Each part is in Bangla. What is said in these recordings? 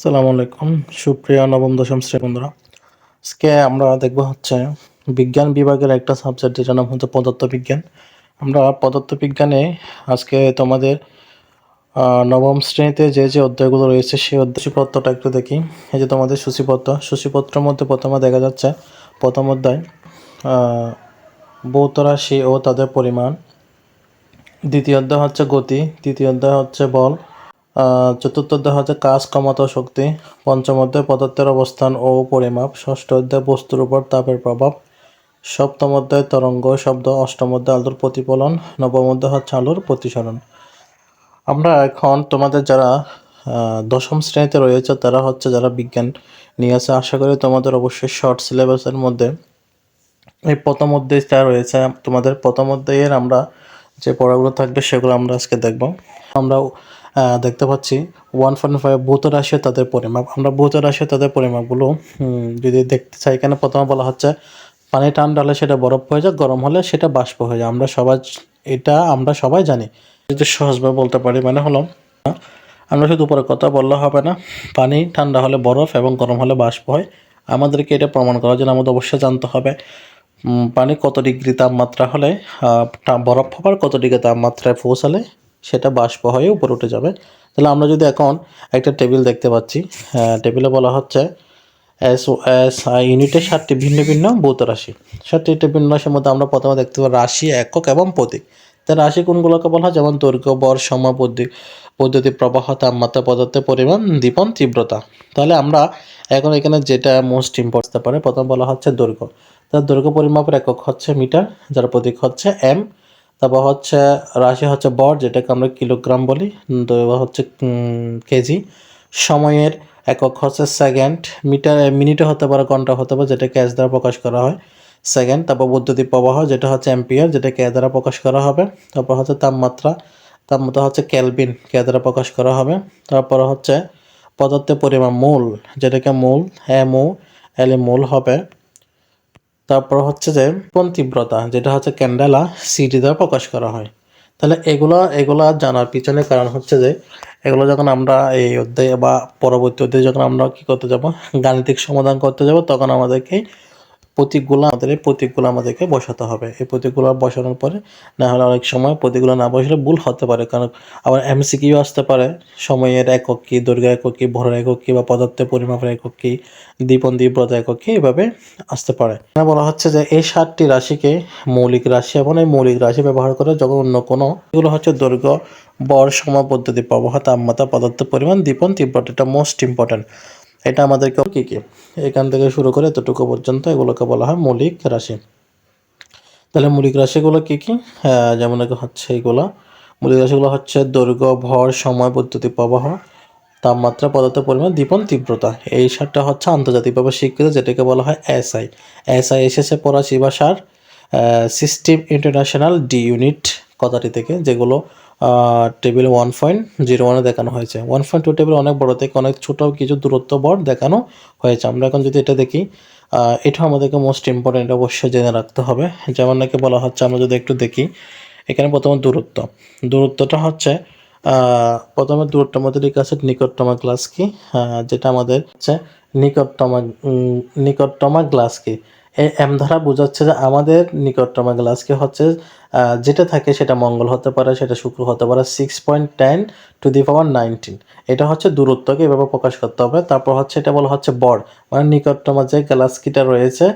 সালামু আলাইকুম। সুপ্রিয় নবম দশম শ্রেণি বন্ধুরা আজকে আমরা দেখব হচ্ছে বিজ্ঞান বিভাগের একটা সাবজেক্ট যেটার নাম হচ্ছে পদার্থবিজ্ঞান। আমরা পদার্থবিজ্ঞানে আজকে তোমাদের নবম শ্রেণীতে যে যে অধ্যায়গুলো রয়েছে সেই অধ্যায় একটু দেখি। এই যে তোমাদের সূচিপত্র সূচিপত্রের মধ্যে প্রথমে দেখা যাচ্ছে প্রথম অধ্যায় আহ, ভৌত রাশি ও তাদের পরিমাণ। দ্বিতীয় অধ্যায় হচ্ছে গতি তৃতীয় অধ্যায় হচ্ছে বল চতুর্থ অধ্যায় হচ্ছে কাজ, ক্ষমতা, শক্তি। পঞ্চম অধ্যায়, পদার্থের অবস্থান ও পরিমাপ। ষষ্ঠ অধ্যায়, বস্তুর উপর তাপের প্রভাব। সপ্তম অধ্যায়, তরঙ্গ শব্দ। অষ্টম অধ্যায়, আলোর প্রতিফলন। নবম অধ্যায় হচ্ছে আলোর প্রতিসরণ। আমরা এখন তোমাদের যারা দশম শ্রেণীতে রয়েছে, তারা হচ্ছে যারা বিজ্ঞান নিয়ে আছে, আশা করি তোমাদের অবশ্যই শর্ট সিলেবাসের মধ্যে এই প্রথম অধ্যায়টা রয়েছে। তোমাদের প্রথম অধ্যায়ের আমরা যে পড়াগুলো থাকবে, সেগুলো আমরা আজকে দেখব। আমরা দেখতে পাচ্ছি ওয়ান পয়েন্ট ফাইভ ভূত রাশি ও তাদের পরিমাপ। আমরা ভূত রাশি ও তাদের পরিমাপগুলো যদি দেখতে চাই, এখানে প্রথমে বলা হচ্ছে, পানি ঠান্ডা হলে সেটা বরফ হয়ে যায়, গরম হলে সেটা বাষ্প হয়ে যায়। আমরা সবাই এটা আমরা সবাই জানি। যদি সহজভাবে বলতে পারি মানে হলো, আমরা শুধু উপরে কথা বললে হবে না, পানি ঠান্ডা হলে বরফ এবং গরম হলে বাষ্প হয়। আমাদেরকে এটা প্রমাণ করার জন্য আমাদের অবশ্যই জানতে হবে পানি কত ডিগ্রি তাপমাত্রা হলে বরফ হবার কত ডিগ্রি তাপমাত্রায় পৌঁছালে সেটা বাষ্প হয়ে উপরে উঠে যাবে। তাহলে আমরা যদি এখন একটা টেবিল দেখতে পাচ্ছি টেবিলে বলা হচ্ছে এস এস ইউনিটের সাতটি ভিন্ন ভিন্ন ভৌত রাশি। সাতটি ভিন্ন রাশির মধ্যে আমরা প্রথমে দেখতে পাবো রাশি, একক এবং প্রতীক। তা রাশি কোনগুলোকে বলা হয়? যেমন দৈর্ঘ্য বর সময় পদ্ধতি, প্রবাহ, তাপমাত্রা পদার্থের পরিমাণ দীপন তীব্রতা। তাহলে আমরা এখন এখানে যেটা মোস্ট ইম্পর্টেন্ট পারে, প্রথম বলা হচ্ছে দৈর্ঘ্য। তার দৈর্ঘ্য পরিমাপের একক হচ্ছে মিটার, যার প্রতীক হচ্ছে এম তারপর হচ্ছে, রাশি হচ্ছে বর, যেটাকে আমরা কিলোগ্রাম বলি। দৈর্ঘ্য হচ্ছে কেজি। সময়ের একক হচ্ছে সেকেন্ড। মিটার, মিনিটে হতে পারে, ঘণ্টা হতে পারে যেটাকে এস দ্বারা প্রকাশ করা হয়। সেকেন্ড, তারপর বৈদ্যুতিক প্রবাহ, যেটা হচ্ছে অ্যাম্পিয়ার যেটাকে এ দ্বারা প্রকাশ করা হবে। তারপর হচ্ছে তাপমাত্রা তাপমাত্রা হচ্ছে ক্যালভিন কে দ্বারা প্রকাশ করা হবে। তারপর হচ্ছে পদার্থের পরিমাণ, মূল, যেটাকে মূল এম ও এলে মূল হবে। তারপর হচ্ছে যে কোন তীব্রতা, যেটা হচ্ছে ক্যান্ডেলা সিটি দ্বারা প্রকাশ করা হয়। তাহলে এগুলো এগুলো জানার পিছনে কারণ হচ্ছে যে, এগুলো যখন আমরা এই অধ্যায়ে বা পরবর্তী অধ্যায়ে যখন আমরা কি করতে যাব, গাণিতিক সমাধান করতে যাব, তখন আমাদেরকে প্রতীকগুলো আমাদের, এই প্রতীকগুলো আমাদেরকে বসাতে হবে। এই প্রতীকগুলো বসানোর পরে না হলে অনেক সময় প্রতীকগুলো না বসলে ভুল হতে পারে। কারণ আবার এমসি এমসিকিউ আসতে পারে, সময়ের একক কি দৈর্ঘ্য একক কি, ভরের একক কি বা পদার্থের পরিমাপের একক কি দীপন তীব্রতা একক কি, এভাবে আসতে পারে। বলা হচ্ছে যে এই সাতটি রাশিকে মৌলিক রাশি এবং এই মৌলিক রাশি ব্যবহার করে যখন অন্য কোনো, এগুলো হচ্ছে দৈর্ঘ্য বর সময় পদ্ধতি প্রবাহ, তাপমাত্রা, পদার্থের পরিমাণ দীপন তীব্রতা, এটা মোস্ট ইম্পর্টেন্ট এটা আমাদেরকে কি কি? এখান থেকে শুরু করে এতটুকু পর্যন্ত এগুলোকে বলা হয় মৌলিক রাশি। তাহলে মৌলিক রাশিগুলো কি কি? যেমন হচ্ছে এগুলো। মৌলিক রাশিগুলো হচ্ছে দৈর্ঘ্য, ভর, সময়, বৈদ্যুতিক প্রবাহ, তাপমাত্রা পদার্থের পরিমাণ দীপন তীব্রতা। এই সারটা হচ্ছে আন্তর্জাতিকভাবে স্বীকৃত, যেটাকে বলা হয় এসআই। এসআই এসেছে ফরাসি ভাষার সিস্টেম ইন্টারন্যাশনাল ডি ইউনিট কথাটি থেকে, যেগুলো টেবিল ওয়ান পয়েন্ট জিরো ওয়ানে দেখানো হয়েছে। ওয়ান পয়েন্ট টু টেবিল অনেক বড় থেকে অনেক ছোট কিছু দূরত্ব বর দেখানো হয়েছে। আমরা এখন যদি এটা দেখি এটাও আমাদেরকে মোস্ট ইম্পর্টেন্ট অবশ্যই জেনে রাখতে হবে। যেমন নাকি বলা হচ্ছে, আমরা যদি একটু দেখি, এখানে প্রথমে দূরত্ব। দূরত্বটা হচ্ছে প্রথমে দূরত্বের মধ্যে লেখা আছে নিকটতম গ্লাস কি যেটা আমাদের হচ্ছে নিকটতম নিকটতম গ্লাস কি এম দ্বারা বোঝাচ্ছে যে আমাদের নিকটতম গ্লাস কি হচ্ছে যেটা থাকে সেটা মঙ্গল হতে পারে, সেটা শুক্র হতে পারে six point ten to the power nineteen এটা হচ্ছে দূরত্বকে এভাবে প্রকাশ করতে হবে। তারপর হচ্ছে এটা বলা হচ্ছে বর মানে নিকটতম যে গ্লাসকিটা রয়েছে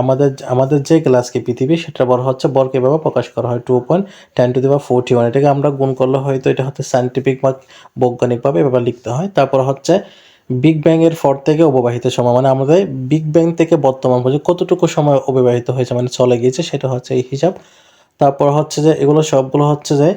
আমাদের আমাদের যে গ্লাসকি পৃথিবী সেটা বলা হচ্ছে বরকে এভাবে প্রকাশ করা হয়। Two point ten to the power forty one এটাকে আমরা গুণ করলে হয়তো এটা হচ্ছে সাইন্টিফিক বা বৈজ্ঞানিকভাবে এভাবে লিখতে হয়। তারপর হচ্ছে বিগ ব্যাং এর পর থেকে অববাহিত সময় মানে আমাদের বিগ ব্যাং থেকে বর্তমান পর্যন্ত কতটুকু সময় অববাহিত হয়েছে মানে চলে গিয়েছে, সেটা হচ্ছে এই হিসাব। তারপর হচ্ছে যে, এগুলো সবগুলো হচ্ছে যে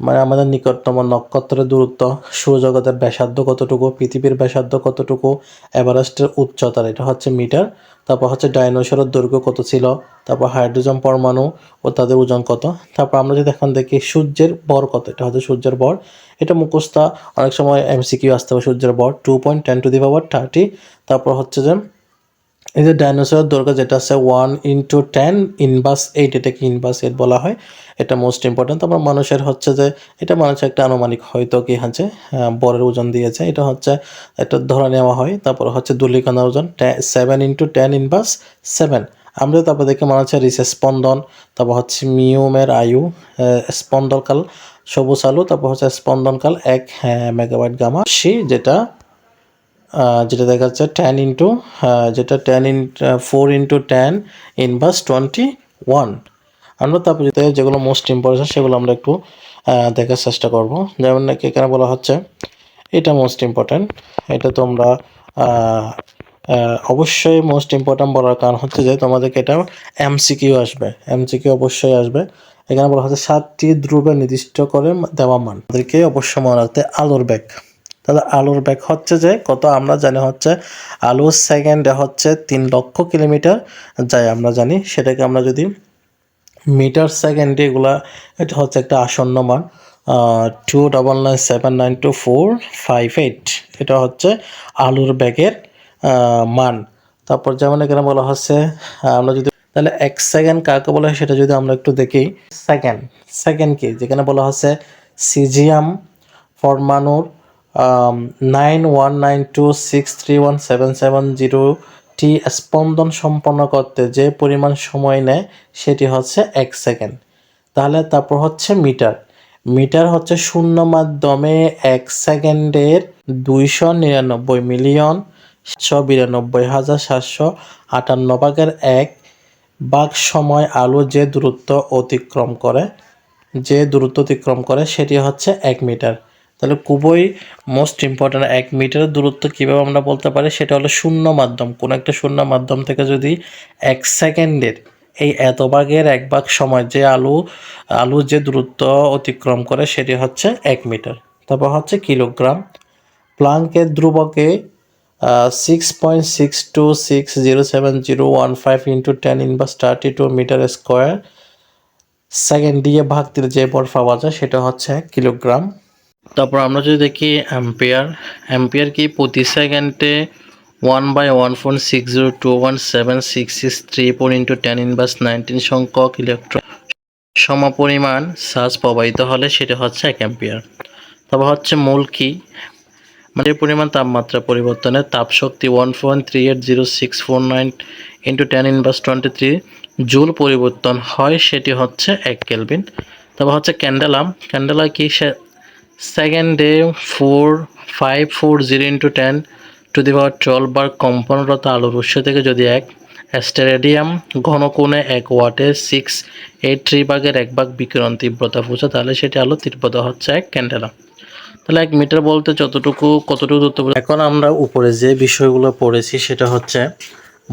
মানে আমাদের নিকটতম নক্ষত্রের দূরত্ব, সৌরজগতের ব্যাসার্ধ কতটুকু, পৃথিবীর ব্যাসার্ধ কতটুকু, এভারেস্টের উচ্চতার এটা হচ্ছে মিটার, তারপর হচ্ছে ডাইনোসরের দৈর্ঘ্য কত ছিল, তারপর হাইড্রোজেন পরমাণু ও তাদের ওজন কত, তারপর আমরা যদি এখন দেখি সূর্যের বর কত, এটা হচ্ছে সূর্যের বর এটা মুখস্থ, অনেক সময় এমসিকিউ আসতে হবে সূর্যের বর two point ten to the power thirty তারপর হচ্ছে যে এই যে ডাইনোসরের দৈর্ঘ্য যেটা আছে one into ten inverse eight এটাকে ইনভার্স এইট বলা হয়। এটা মোস্ট ইম্পর্টেন্ট তারপর মানুষের হচ্ছে যে, এটা মানুষের একটা আনুমানিক হয়তো কি হচ্ছে বরের ওজন দিয়েছে। এটা হচ্ছে একটা ধরে নেওয়া হয়। তারপর হচ্ছে দুলিকানার ওজন seven into ten inverse seven আমরা তারপর দেখে মনে হচ্ছে রিসেস স্পন্দন। তারপর হচ্ছে মিউমের আয়ু স্পন্দনকাল, সবুজ আলু। তারপর হচ্ছে স্পন্দনকাল এক মেগাওয়াট গামা সে যেটা যেটা দেখা যাচ্ছে টেন ইন্টু যেটা ten in four into ten inverse twenty one আমরা তারপর যেগুলো মোস্ট ইম্পর্টেন্ট সেগুলো আমরা একটু দেখার চেষ্টা করব। যেমন নাকি এখানে বলা হচ্ছে, এটা মোস্ট ইম্পর্ট্যান্ট এটা তোমরা অবশ্যই মোস্ট ইম্পর্ট্যান্ট বলার কারণ হচ্ছে যে তোমাদেরকে এটা এমসিকিউ আসবে। এমসিকিউ অবশ্যই আসবে। এখানে বলা হচ্ছে সাতটি ধ্রুবে নির্দিষ্ট করে দেওয়া মান। তাদেরকে অবশ্যই মনে রাখতে আলোর ব্যাগ তাহলে আলোর ব্যাগ হচ্ছে যে কত? আমরা জানি হচ্ছে আলোর সেকেন্ডে হচ্ছে তিন লক্ষ কিলোমিটার যায় আমরা জানি। সেটাকে আমরা যদি মিটার সেকেন্ডে এগুলা, এটা হচ্ছে একটা আসন্ন মান two double nine seven nine two four five eight এটা হচ্ছে আলুর ব্যাগের মান। তারপর যেমন এখানে বলা হচ্ছে আমরা যদি তাহলে এক সেকেন্ড কাকে বলা হয় সেটা যদি আমরা একটু দেখি। সেকেন্ড সেকেন্ড কি? যেখানে বলা হচ্ছে সিজিয়াম পরমাণুর nine one nine two six three one seven seven zero টি স্পন্দন সম্পন্ন করতে যে পরিমাণ সময় নেয়, সেটি হচ্ছে এক সেকেন্ড তাহলে তারপর হচ্ছে মিটার। মিটার হচ্ছে শূন্য মাধ্যমে এক সেকেন্ডের দুইশো নিরানব্বই মিলিয়ন সাতশো বিরানব্বই হাজার সাতশো আটান্ন ভাগের এক বাঘ সময় আলো যে দূরত্ব অতিক্রম করে, যে দূরত্ব অতিক্রম করে, সেটি হচ্ছে এক মিটার। তাহলে খুবই মোস্ট ইম্পর্ট্যান্ট এক মিটারের দূরত্ব কীভাবে আমরা বলতে পারি? সেটা হলো শূন্য মাধ্যম। কোনো একটা শূন্য মাধ্যম থেকে যদি এক সেকেন্ডের এই এত ভাগের এক ভাগ সময় যে আলু আলু যে দূরত্ব অতিক্রম করে সেটি হচ্ছে এক মিটার তারপর হচ্ছে কিলোগ্রাম প্লাঙ্কের ধ্রুবকে six point six two six zero seven zero one five into ten inverse thirty two metre square second দিয়ে ভাগ দিলে যে বল পাওয়া যায়, সেটা হচ্ছে কিলোগ্রাম তারপর আমরা যদি দেখি অ্যাম্পিয়ার অ্যাম্পিয়ার কি? প্রতি সেকেন্ডে one by one point six zero two one seven six six three four into ten inverse nineteen সংখ্যক ইলেকট্রন সমপরিমাণ চার্জ প্রবাহিত হলে সেটা হচ্ছে এক অ্যাম্পিয়ার তারপর হচ্ছে মূল কি? মানে পরিমাণ তাপমাত্রা পরিবর্তনের তাপ শক্তি one point three eight zero six four nine into ten inverse twenty three joule পরিবর্তন হয় সেটি হচ্ছে এক কেলভিন তারপর হচ্ছে ক্যান্ডেলাম ক্যান্ডেলা কি? সে সেকেন্ডে four five four zero into ten to the power twelve বার কম্পনরত আলোর উৎস থেকে যদি এক স্টেডিয়াম ঘন কোণে এক ওয়াটে সিক্স এইট থ্রি ভাগের এক ভাগ বিকিরণ তীব্রতা পৌঁছে, তাহলে সেটি আলো তীব্রতা হচ্ছে এক ক্যান্ডেলা তাহলে এক মিটার বলতে যতটুকু, কতটুকু দূরত্ব এখন আমরা উপরে যে বিষয়গুলো পড়েছি সেটা হচ্ছে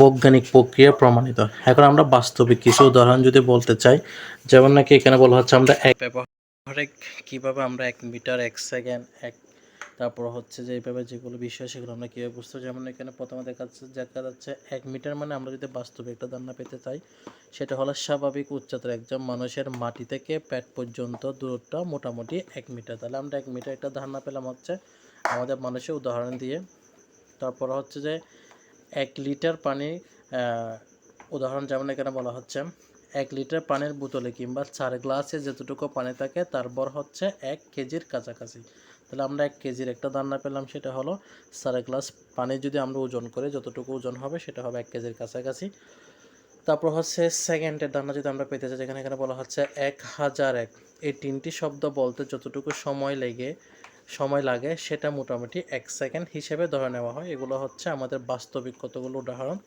বৈজ্ঞানিক প্রক্রিয়া প্রমাণিত। এখন আমরা বাস্তবিক কিছু উদাহরণ যদি বলতে চাই, যেমন নাকি এখানে বলা হচ্ছে আমরা এক ব্যবহারিক কীভাবে আমরা এক মিটার, এক সেকেন্ড, এক তারপর হচ্ছে যে এইভাবে যেগুলো বিষয় সেগুলো আমরা কীভাবে বুঝতে? যেমন এখানে প্রথমে দেখা যাচ্ছে দেখা যাচ্ছে এক মিটার মানে আমরা যদি বাস্তবে একটা ধারণা পেতে চাই, সেটা হলো স্বাভাবিক উচ্চতার একজন মানুষের মাটি থেকে পেট পর্যন্ত দূরত্ব মোটামুটি এক মিটার তাহলে আমরা এক মিটার একটা ধারণা পেলাম হচ্ছে আমাদের মানুষের উদাহরণ দিয়ে তারপর হচ্ছে যে এক লিটার পানি উদাহরণ যেমন এখানে বলা হচ্ছে এক লিটার পানির বোতলে কিংবা চার গ্লাসে যতটুকু পানি থাকে, তার ভর হচ্ছে এক কেজির কাছাকাছি। তাহলে আমরা এক কেজির একটা দান্না পেলাম, সেটা হলো চার গ্লাস পানি যদি আমরা ওজন করে, যতটুকু ওজন হবে সেটা হবে এক কেজির কাছাকাছি। তারপর হচ্ছে সেকেন্ডের দান্না যদি আমরা পেতে চাই, যেখানে এখানে বলা হচ্ছে এক হাজার এক। এই তিনটি শব্দ বলতে যতটুকু সময় লেগে, সময় লাগে, সেটা মোটামুটি এক সেকেন্ড হিসেবে ধরে নেওয়া হয়। এগুলো হচ্ছে আমাদের বাস্তবিক কতগুলো উদাহরণ।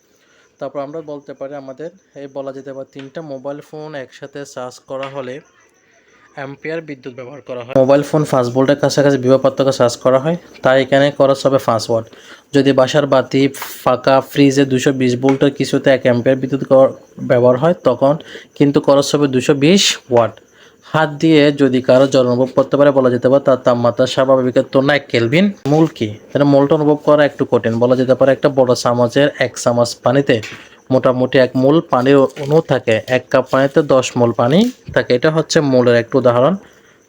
তারপর আমরা বলতে পারি আমাদের, এই বলা যেতে পারে তিনটা মোবাইল ফোন একসাথে চার্জ করা হলে অ্যাম্পিয়ার বিদ্যুৎ ব্যবহার করা হয়। মোবাইল ফোন ফাস্ট বোল্টের কাছাকাছি বিভব পার্থক্য চার্জ করা হয়, তাই এখানে খরচ হবে ফাস্ট ওয়াট যদি বাসার বাতি ফাঁকা ফ্রিজে দুশো বিশ বোল্টের কিছুতে এক অ্যাম্পিয়ার বিদ্যুৎ ব্যবহার হয়, তখন কিন্তু খরচ হবে দুশো বিশ ওয়াট হাত দিয়ে যদি কারও জ্বর অনুভব করতে পারে, বলা যেতে পারে তার তাপমাত্রা স্বাভাবিকের তুলনায় কেলভিন মূল কি? তাহলে মূলটা অনুভব করা একটু কঠিন। বলা যেতে পারে একটা বড় চামচের এক চামচ পানিতে মোটামুটি এক মূল পানির অণু থাকে, এক কাপ পানিতে দশ মূল পানি থাকে। এটা হচ্ছে মূলের একটু উদাহরণ।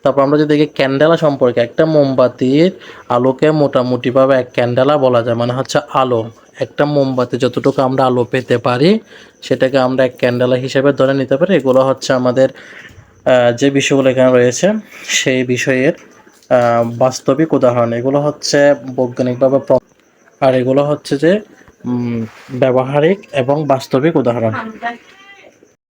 তারপর আমরা যদি দেখি ক্যান্ডেলা সম্পর্কে, একটা মোমবাতির আলোকে মোটামুটিভাবে এক ক্যান্ডেলা বলা যায় মানে হচ্ছে আলো। একটা মোমবাতি যতটুকু আমরা আলো পেতে পারি, সেটাকে আমরা এক ক্যান্ডেলা হিসেবে ধরে নিতে পারি। এগুলো হচ্ছে আমাদের যে বিষয়গুলো এখানে রয়েছে, সেই বিষয়ের বাস্তবিক উদাহরণ। এগুলো হচ্ছে বৈজ্ঞানিকভাবে আর এগুলো হচ্ছে যে ব্যবহারিক এবং বাস্তবিক উদাহরণ।